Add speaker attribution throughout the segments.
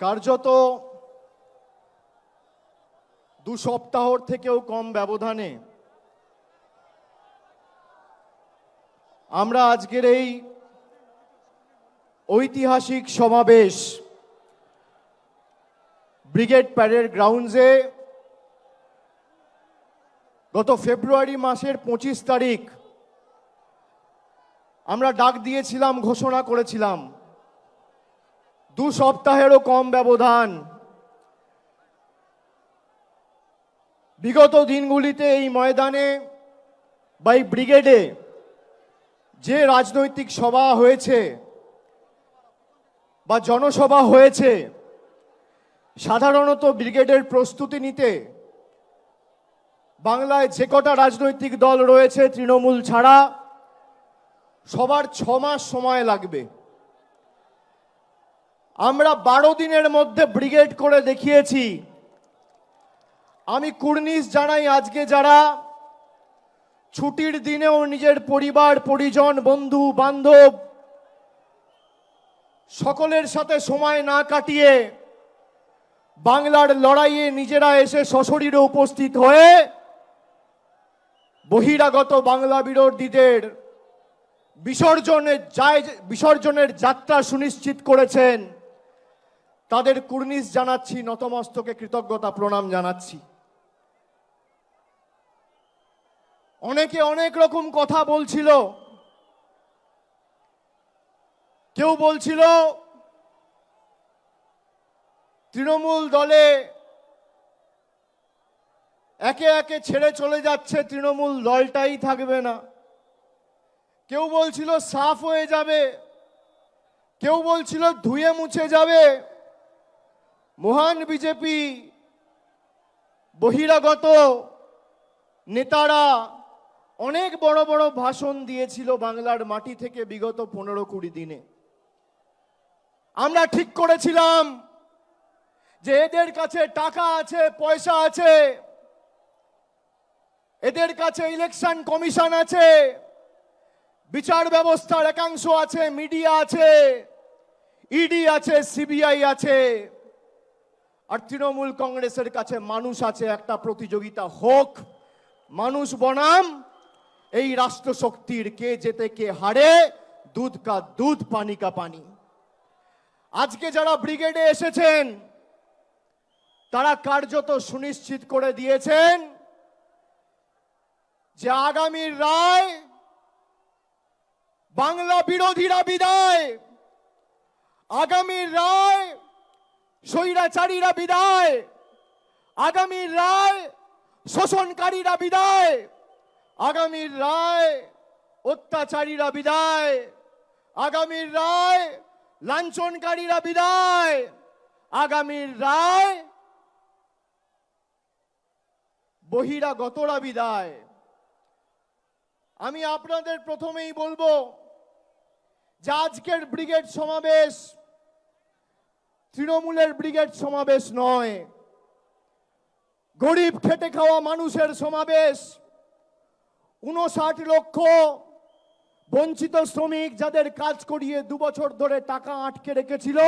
Speaker 1: কার্যত দু সপ্তাহর থেকেও কম ব্যবধানে আমরা আজকের এই ঐতিহাসিক সমাবেশ ব্রিগেড প্যারেড গ্রাউন্ডসে গত ফেব্রুয়ারি মাসের পঁচিশ তারিখ আমরা ডাক দিয়েছিলাম, ঘোষণা করেছিলাম। দু সপ্তাহেরও কম ব্যবধান। বিগত দিনগুলিতে এই ময়দানে বা এই ব্রিগেডে যে রাজনৈতিক সভা হয়েছে বা জনসভা হয়েছে, সাধারণত ব্রিগেডের প্রস্তুতি নিতে বাংলায় যে কটা রাজনৈতিক দল রয়েছে তৃণমূল ছাড়া সবার ছ মাস সময় লাগবে। আমরা বারো দিনের মধ্যে ব্রিগেড করে দেখিয়েছি। আমি কুর্নিশ জানাই আজকে যারা ছুটির দিনেও নিজের পরিবার, পরিজন, বন্ধু, বান্ধব সকলের সাথে সময় না কাটিয়ে বাংলার লড়াইয়ে নিজেরা এসে সশরীরে উপস্থিত হয়ে বহিরাগত বাংলা বিরোধীদের বিসর্জনের যায় বিসর্জনের যাত্রা সুনিশ্চিত করেছেন। তাদের কুর্নিশ জানাচ্ছি, নতমস্তকে কৃতজ্ঞতা প্রণাম জানাচ্ছি। অনেকে অনেক রকম কথা বলছিল। কেউ বলছিল, তৃণমূল দলে একে একে ছেড়ে চলে যাচ্ছে, তৃণমূল দলটাই থাকবে না। কেউ বলছিল, সাফ হয়ে যাবে। কেউ বলছিল, ধুয়ে মুছে যাবে। মহান বিজেপি, বহিরাগত নেতারা অনেক বড় বড় ভাষণ দিয়েছিল বাংলার মাটি থেকে বিগত পনেরো কুড়ি দিনে। আমরা ঠিক করেছিলাম যে এদের কাছে টাকা আছে, পয়সা আছে, এদের কাছে ইলেকশন কমিশন আছে, বিচার ব্যবস্থার একাংশ আছে, মিডিয়া আছে, ইডি আছে, সিবিআই আছে। আর তৃণমূল কংগ্রেসের কাছে মানুষ আছে, একটা প্রতিযোগিতা হোক, মানুষ বনাম, এই রাষ্ট্রশক্তির কে যেতে কে হারে, দুধ কা দুধ, পানি কা পানি। আজকে যারা ব্রিগেডে এসেছেন, তারা কার্যত সুনিশ্চিত করে দিয়েছেন যে আগামীর রায় বাংলা বিরোধীরা বিদায়। আগামীর রায় স্বৈরাচারীরা বিদায়। আগামীর রায়, শোষণকারীরা বিদায়। আগামীর রায়, অত্যাচারীরা বিদায়। আগামীর রায়, লাঞ্ছনকারীরা বিদায়। আগামীর রায়, বহিরাগতরা বিদায়। আমি আপনাদের প্রথমেই বলব যে আজকের ব্রিগেড সমাবেশ তৃণমূলের ব্রিগেড সমাবেশ নয়। গরিব খেটে খাওয়া মানুষের সমাবেশ। উনষাট লক্ষ বঞ্চিত শ্রমিক যাদের কাজ করিয়ে দু বছর ধরে টাকা আটকে রেখেছিল,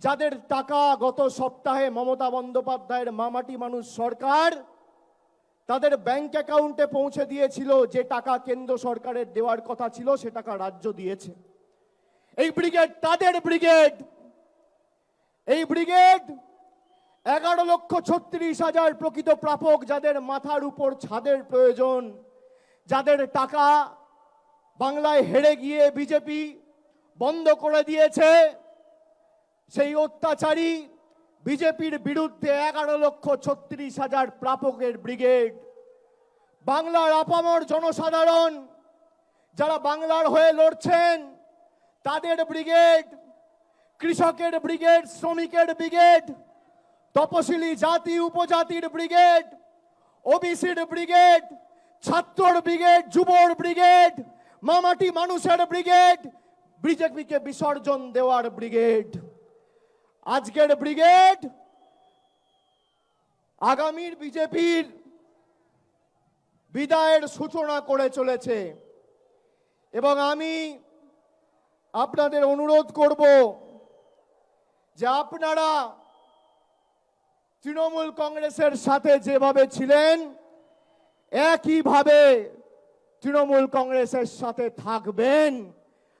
Speaker 1: যাদের টাকা গত সপ্তাহে মমতা বন্দ্যোপাধ্যায়ের মামাটি মানুষ সরকার, তাদের ব্যাংক অ্যাকাউন্টে পৌঁছে দিয়েছিল যে টাকা কেন্দ্র সরকারের দেওয়ার কথা ছিল, সে টাকা রাজ্য দিয়েছে। এই ব্রিগেড, তাদের ব্রিগেড এই ব্রিগেড এগারো লক্ষ ছত্রিশ হাজার প্রকৃত প্রাপক যাদের মাথার উপর ছাদের প্রয়োজন, যাদের টাকা বাংলায় হেরে গিয়ে বিজেপি বন্ধ করে দিয়েছে, সেই অত্যাচারী বিজেপির বিরুদ্ধে এগারো লক্ষ ছত্রিশ হাজার প্রাপকের ব্রিগেড বাংলার আপামর জনসাধারণ, যারা বাংলার হয়ে লড়ছেন, তাদের ব্রিগেড কৃষকের ব্রিগেড, শ্রমিকের ব্রিগেড, তপশিলি জাতি, উপজাতির ব্রিগেড, ওবিসির ব্রিগেড, ছাত্রর ব্রিগেড, যুবর ব্রিগেড, মামাটি মানুষের ব্রিগেড, বিজেপিকে বিসর্জন দেওয়ার ব্রিগেড। আজকের ব্রিগেড আগামীর বিজেপির বিদায়ের সূচনা করে চলেছে। এবং আমি আপনাদের অনুরোধ করব যে আপনারা তৃণমূল কংগ্রেসের সাথে যেভাবে ছিলেন একইভাবে তৃণমূল কংগ্রেসের সাথে থাকবেন।